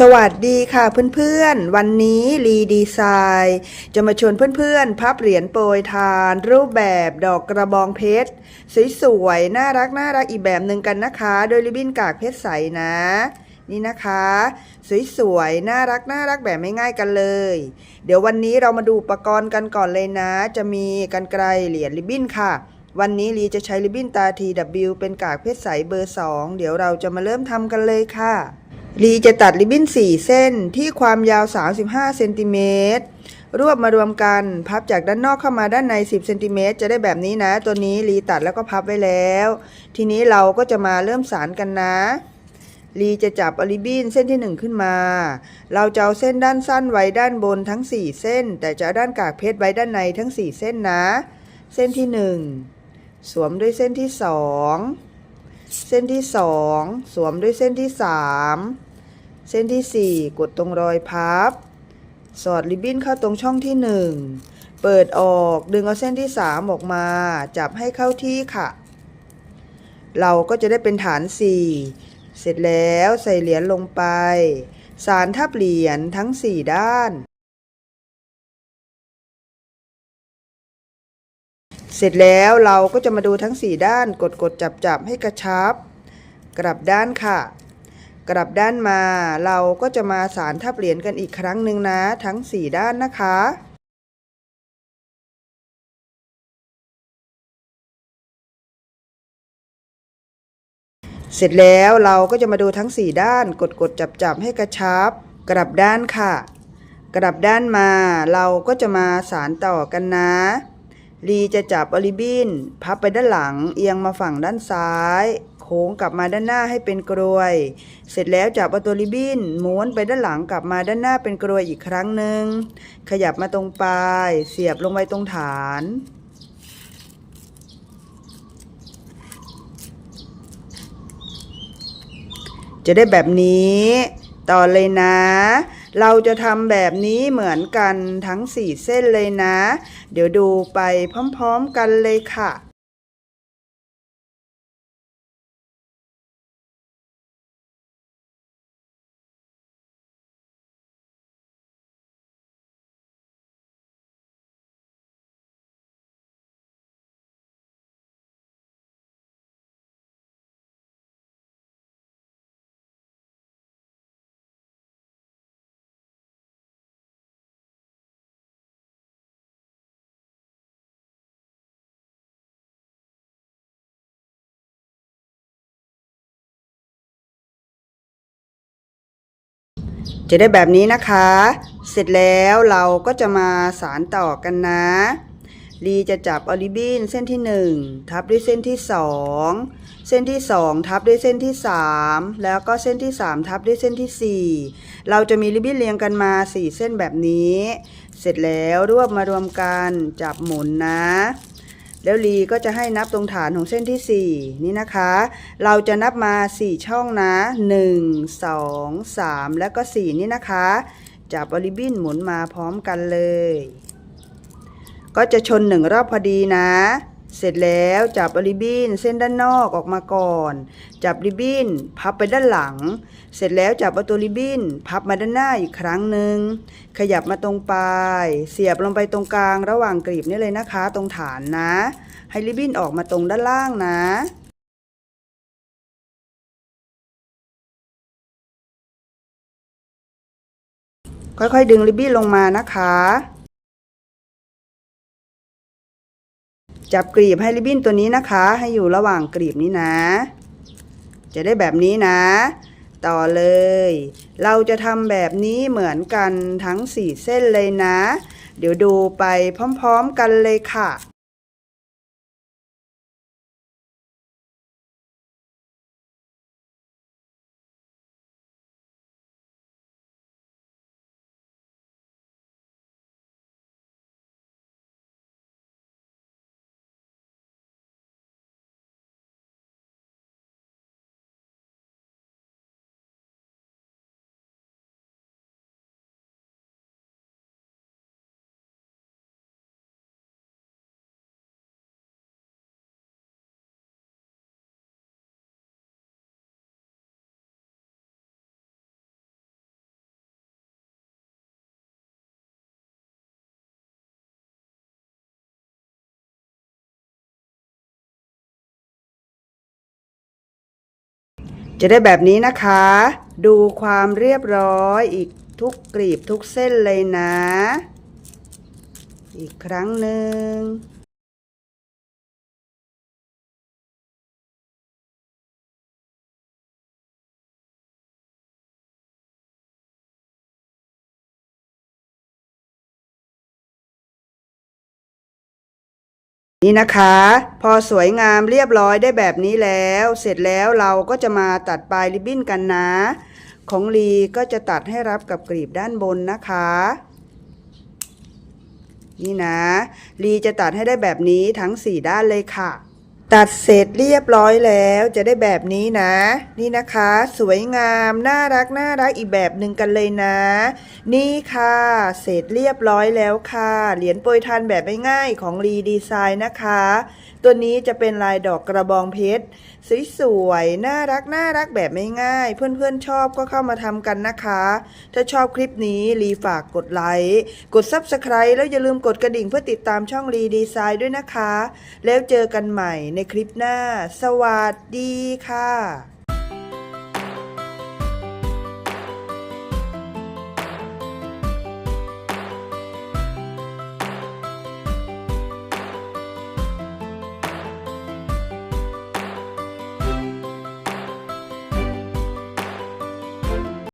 สวัสดีค่ะเพื่อนๆ วันนี้รีดีไซน์จะมาชวนเพื่อนๆ พับเหรียญโปรยทาน รูปแบบดอกกระบองเพชรสวยๆ น่ารักน่ารักอีกแบบหนึ่งกันนะคะ โดยริบบิ้นกากเพชรใสนะ นี่นะคะ สวยๆ น่ารักน่ารักแบบไม่ง่ายกันเลย เดี๋ยววันนี้เรามาดูอุปกรณ์กันก่อนเลยนะ จะมีกันไกลเหรียญริบบิ้นค่ะ วันนี้ลีจะใช้ริบบิ้นตา TW เป็นกากเพชรใสเบอร์ 2 เดี๋ยวเราจะมาเริ่มทำกันเลยค่ะ ลีจะตัดริบบิ้น 4 เส้นที่ความยาว 35 เซนติเมตร รวบมารวมกัน พับจากด้านนอกเข้ามาด้านใน 10 เซนติเมตรจะได้แบบนี้นะ ตัวนี้ลีตัดแล้วก็พับไว้แล้ว ทีนี้เราก็จะมาเริ่มสารกันนะลีจะจับอริบบิ้นเส้นที่ 1 ขึ้นมา เราจะเอาเส้นด้านสั้นไว้ด้านบนทั้ง 4 เส้น แต่จะเอาด้านกากเพชรไว้ด้านในทั้ง 4 เส้นนะ เส้นที่ 1 สวมด้วยเส้นที่ 2 เส้นที่2สวมด้วยเส้นที่3เส้นที่4กดตรงรอยพับ สอดริบบิ้นเข้าตรงช่องที่1เปิดออกดึงเอาเส้นที่3ออกมา จับให้เข้าที่ค่ะ เราก็จะได้เป็นฐาน4เสร็จแล้วใส่เหรียญลงไป สารทับเหรียญทั้ง4ด้าน เสร็จแล้วเราก็จะมาดูทั้ง 4 ด้านกดกดจับจับให้กระชับ กลับด้านค่ะ กลับด้านมาเราก็จะมาสารทับเหรียญกันอีกครั้งหนึ่งนะ ทั้ง 4 ด้านนะคะเสร็จแล้วเราก็จะมาดูทั้ง 4 ด้านกดกดจับจับให้กระชับ กลับด้านค่ะ กลับด้านมาเราก็จะมาสารต่อกันนะ ลีจะจับอลิบินพับไปด้านหลัง เอียงมาฝั่งด้านซ้าย โค้งกลับมาด้านหน้าให้เป็นกรวย เสร็จแล้วจับเอาตัวริบบิ้นม้วนไปด้านหลังกลับมาด้านหน้าเป็นกรวยอีกครั้งหนึ่งขยับมาตรงปลาย เสียบลงไปตรงฐาน จะได้แบบนี้ ต่อเลยนะ เราจะทำแบบนี้เหมือนกันทั้ง 4 เส้นเลยนะ เดี๋ยวดูไปพร้อมๆกันเลยค่ะ จะได้แบบนี้นะคะ เสร็จแล้วเราก็จะมาสารต่อกันนะลีจะจับออริบินเส้นที่ 1 ทับด้วยเส้นที่ 2 เส้นที่ 2 ทับด้วยเส้นที่ 3 แล้วก็เส้นที่ 3 ทับด้วยเส้นที่ 4 เราจะมีริบบิ้นเรียงกันมา 4 เส้นแบบนี้ เสร็จแล้วรวบมารวมกันจับหมุนนะ แล้วลีก็จะให้นับตรงฐานของเส้นที่ 4 นี่นะคะ เราจะนับมา 4 ช่องนะ 1 2 3 แล้วก็ 4 นี่นะคะ จับริบินหมุนมาพร้อมกันเลย ก็จะชนหนึ่งรอบพอดีนะ เสร็จแล้วจับริบบิ้นเส้นด้านนอกออกมาก่อน จับริบบิ้นพับไปด้านหลัง เสร็จแล้วจับเอาตัวริบบิ้นพับมาด้านหน้าอีกครั้งหนึ่งขยับมาตรงปลายเสียบลงไปตรงกลางระหว่างกรีบนี่เลยนะคะ ตรงฐานนะ ให้ริบบิ้นออกมาตรงด้านล่างนะค่อยๆ ดึงริบบิ้นลงมานะคะ จับกรีบให้ริบบิ้นตัวนี้นะคะ ให้อยู่ระหว่างกรีบนี้นะ จะได้แบบนี้นะ ต่อเลย เราจะทำแบบนี้เหมือนกันทั้ง 4 เส้นเลยนะ เดี๋ยวดูไปพร้อมๆกันเลยค่ะ จะได้แบบนี้นะคะ ดูความเรียบร้อยอีกทุกกรีบทุกเส้นเลยนะ อีกครั้งหนึ่ง นี่นะคะ พอสวยงามเรียบร้อยได้แบบนี้แล้ว เสร็จแล้วเราก็จะมาตัดปลายริบบิ้นกันนะ ของลีก็จะตัดให้รับกับกลีบด้านบนนะคะ นี่นะลีจะตัดให้ได้แบบนี้ทั้งสี่ด้านเลยค่ะ ตัดเสร็จเรียบร้อยแล้วจะได้แบบนี้นะ นี่นะคะ สวยงามน่ารักน่ารักอีกแบบหนึ่งกันเลยนะ นี่ค่ะ เสร็จเรียบร้อยแล้วค่ะ เหรียญโปรยทานแบบง่ายๆของรีดีไซน์นะคะ ตัวนี้จะเป็นลายดอกกระบองเพชรสวยๆน่ารักน่ารักแบบไม่ง่ายเพื่อนๆชอบก็เข้ามาทำกันนะคะ ถ้าชอบคลิปนี้รีฝากกดไลค์กด Subscribe แล้วอย่าลืมกดกระดิ่งเพื่อติดตามช่องรีดีไซน์ด้วยนะคะ แล้วเจอกันใหม่ในคลิปหน้า สวัสดีค่ะ